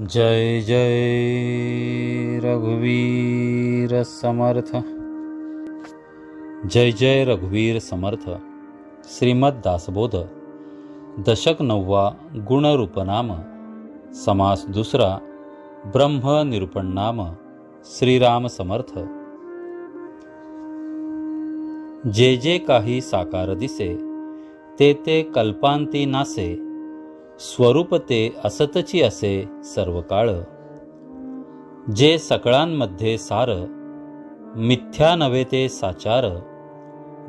जय जय रघुवीर समर्थ। जय जय रघुवीर समर्थ। श्रीमद दासबोध। दशक नववा गुणरूपनाम समास दुसरा ब्रह्म निरूपण नाम श्रीराम समर्थ। जे जे काही साकार दिसे ते ते कल्पांती नासे। स्वरूप ते असतची असे सर्व काळ. जे सकळांमध्ये सार मिथ्या नव्हे ते साचार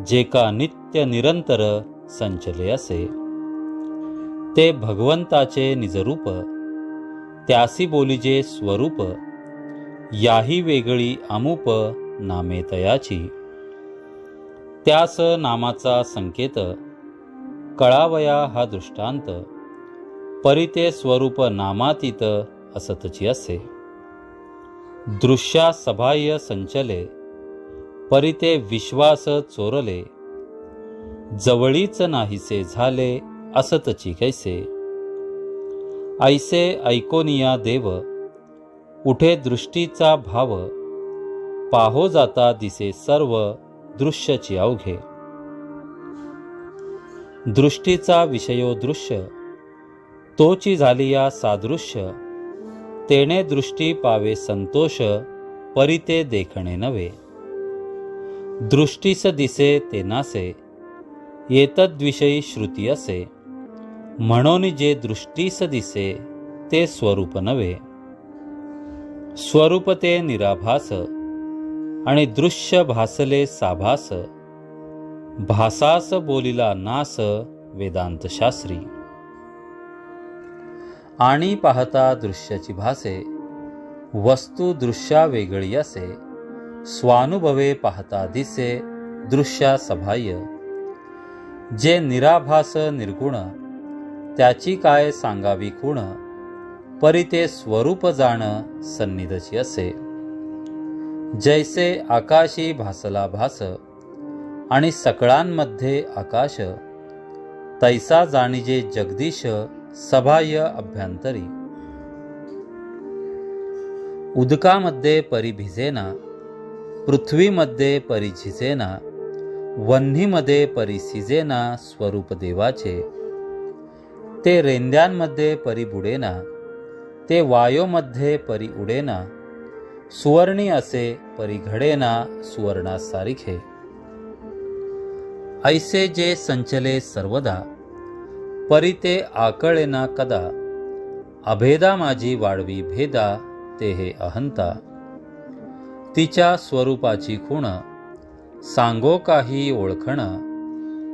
जे का नित्य निरंतर संचले असे. ते भगवंताचे निजरूप त्यासी बोलीजे स्वरूप याही वेगळी अमूप नामे तयाची. त्यास नामाचा संकेत कळावया हा दृष्टांत परिते स्वरूप नामातीत असतची असे. दृश्या सभाय संचले परिते विश्वास चोरले जवळीच नाहीसे झाले असतची कैसे. ऐसे ऐकोनिया देव उठे दृष्टीचा भाव पाहो जाता दिसे सर्व दृश्यची अवघे. दृष्टीचा विषयो दृश्य तोची झाली या सादृश्य. तेणे दृष्टी पावे संतोष परिते देखणे नव्हे दृष्टीस दिसे ते नासे येतद्विषयी श्रुती असे. म्हणून जे दृष्टीस दिसे ते स्वरूप नव्हे स्वरूप ते निराभास आणि दृश्य भासले साभास. भासास बोलिला नास वेदांत शास्त्री. आणि पाहता दृश्याची भासे वस्तू दृश्या वेगळी असे स्वानुभवे पाहता दिसे दृश्या सभाय. जे निराभास निर्गुण त्याची काय सांगावी खूण परी ते स्वरूप जाण सन्निधची असे. जैसे आकाशी भासला भास आणि सकळांमध्ये आकाश तैसा जाणीजे जगदीश सभाय अभ्यंतरी। उदकामध्ये परी भिजेना पृथ्वीमध्ये परी झिजेना वन्हीमध्ये परी सिजेना स्वरूप देवाचे। ते रेंद्यांमध्ये परी बुडेना ते वायोमध्ये परी उडेना सुवर्णी असे परी घडेना सुवर्णासारिखे। ऐसे जे संचले सर्वदा परी ते आकळेना कदा? अभेदा माझी वाढवी भेदा ते हे अहंता. तिच्या स्वरूपाची खुण सांगो काही ओळखण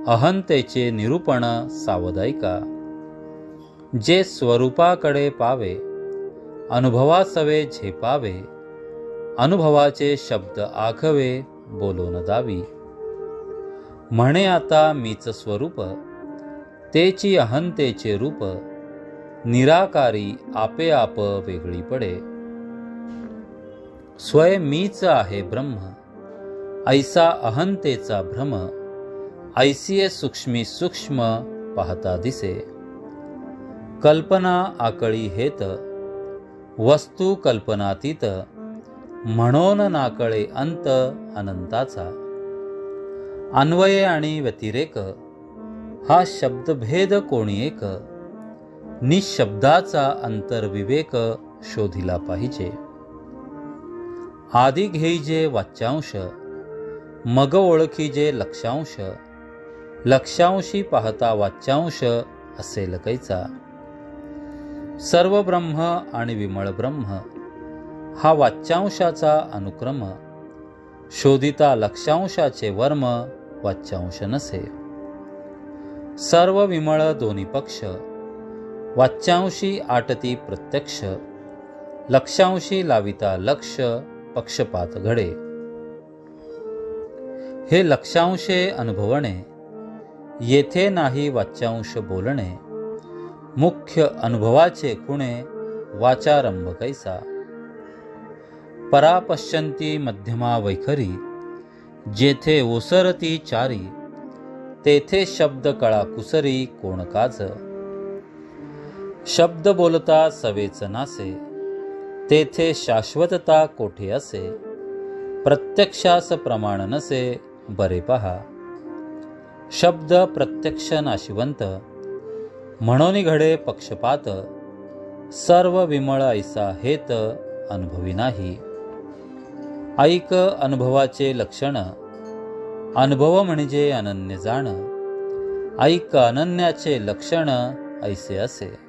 अहंतेचे निरूपण सावदायिका. जे स्वरूपाकडे पावे अनुभवासवे झेपावे अनुभवाचे शब्द आखवे बोलून दावी. म्हणे आता मीच स्वरूप तेची अहंतेचे रूप निराकारी आपे आप वेगळी पडे. स्वय मीच आहे ब्रह्म ऐसा अहंतेचा भ्रम ऐसिये सूक्ष्मी सूक्ष्म पाहता दिसे. कल्पना आकळी हेत वस्तू कल्पनातीत म्हणून नाकळे अंत अनंताचा. अन्वये आणि व्यतिरेक हा शब्दभेद कोणी एक? निशब्दाचा अंतर्विवेक शोधिला पाहिजे. आधी घेईजे वाच्यांश मग ओळखीजे लक्षांश. लक्षांशी पाहता वाच्यांश असेल कैचा सर्व ब्रह्म आणि विमळ ब्रह्म हा वाच्यांशाचा अनुक्रम. शोधिता लक्षांशाचे वर्म वाच्यांश नसे. सर्व विमळ दोन्ही पक्ष. वाच्यांशी आटती प्रत्यक्ष लक्षांशी लाविता लक्ष पक्षपात घडे. हे लक्षांशे अनुभवणे येथे नाही वाच्यांश बोलणे मुख्य अनुभवाचे खुणे वाचारंभ कैसा. परापश्यंती मध्यमा वैखरी जेथे ओसरती चारी तेथे शब्द कळा कुसरी कोण काज शब्द बोलता सवेच नासे तेथे शाश्वतता कोठे असे. प्रत्यक्षास प्रमाण नसे बरे पहा. शब्द प्रत्यक्ष नाशिवंत म्हणून घडे पक्षपात सर्व विमळ ऐसा हेत अनुभवी नाही. ऐक अनुभवाचे लक्षण अनुभव म्हणजे अनन्य जाण. ऐक अनन्याचे लक्षण ऐसे असे.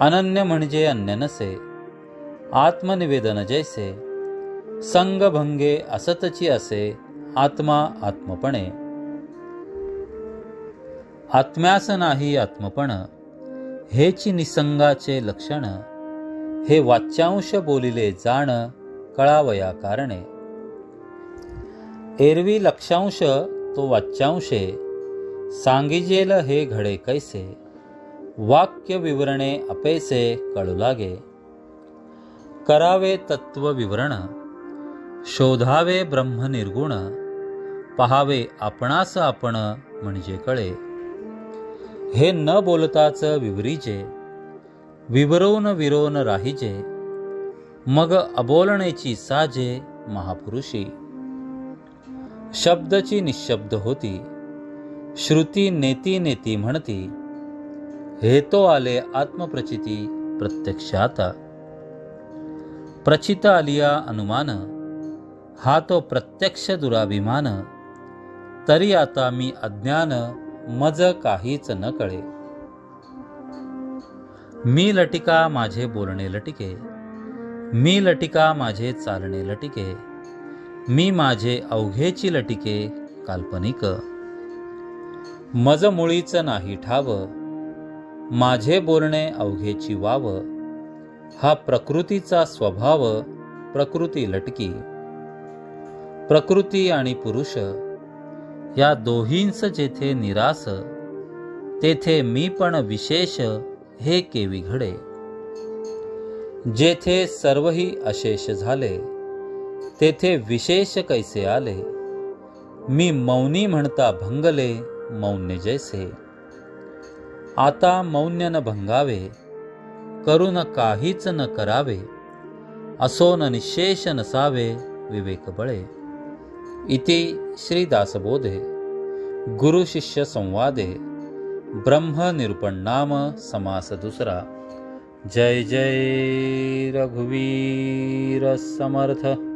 अनन्य म्हणजे अन्य नसे. आत्मनिवेदन जैसे. संगभंगे असतची असे. आत्मा आत्मपणे. आत्म्यास नाही आत्मपण. हेची निसंगाचे लक्षण. हे वाच्यांश बोलिले जाण कळावया कारणे. एरवी लक्षांश तो वाच्यांशे सांगिजेल हे घडे कैसे वाक्य विवरणे अपेसे कळू लागे. करावे तत्व विवरण शोधावे ब्रह्म निर्गुण पहावे आपणास आपण म्हणजे कळे. हे न बोलताच विवरीजे विवरून विरोन राहिजे मग अबोलण्याची साजे महापुरुषी. शब्दची निशब्द होती. श्रुती नेती नेती म्हणती हे तो आले आत्मप्रचिती प्रत्यक्षाता. प्रचित आलिया अनुमान हा तो प्रत्यक्ष दुराभिमान. तरी आता मी अज्ञान मज काहीच न कळे. मी लटिका माझे बोलणे लटिके मी लटिका माझे चालणे लटिके. मी माझे अवघेची लटिके काल्पनिक. मज मुळीच नाही ठाव माझे बोलणे अवघेची वाव. हा प्रकृतीचा स्वभाव प्रकृती लटकी. प्रकृती आणि पुरुष या दोहींस जेथे निरास तेथे मी पण विशेष हे केवी घडे जेथे सर्वही अशेष झाले तेथे विशेष कैसे आले? मी मौनी म्हणता भंगले मौन्य जैसे. आता मौन्य न भंगावे करून काहीच न करावे असो न निशेष नसावे विवेक बळे. इति श्रीदासबोधे गुरुशिष्य संवादे ब्रह्म निरूपण नाम समास दुसरा. जय जय रघुवीर समर्थ.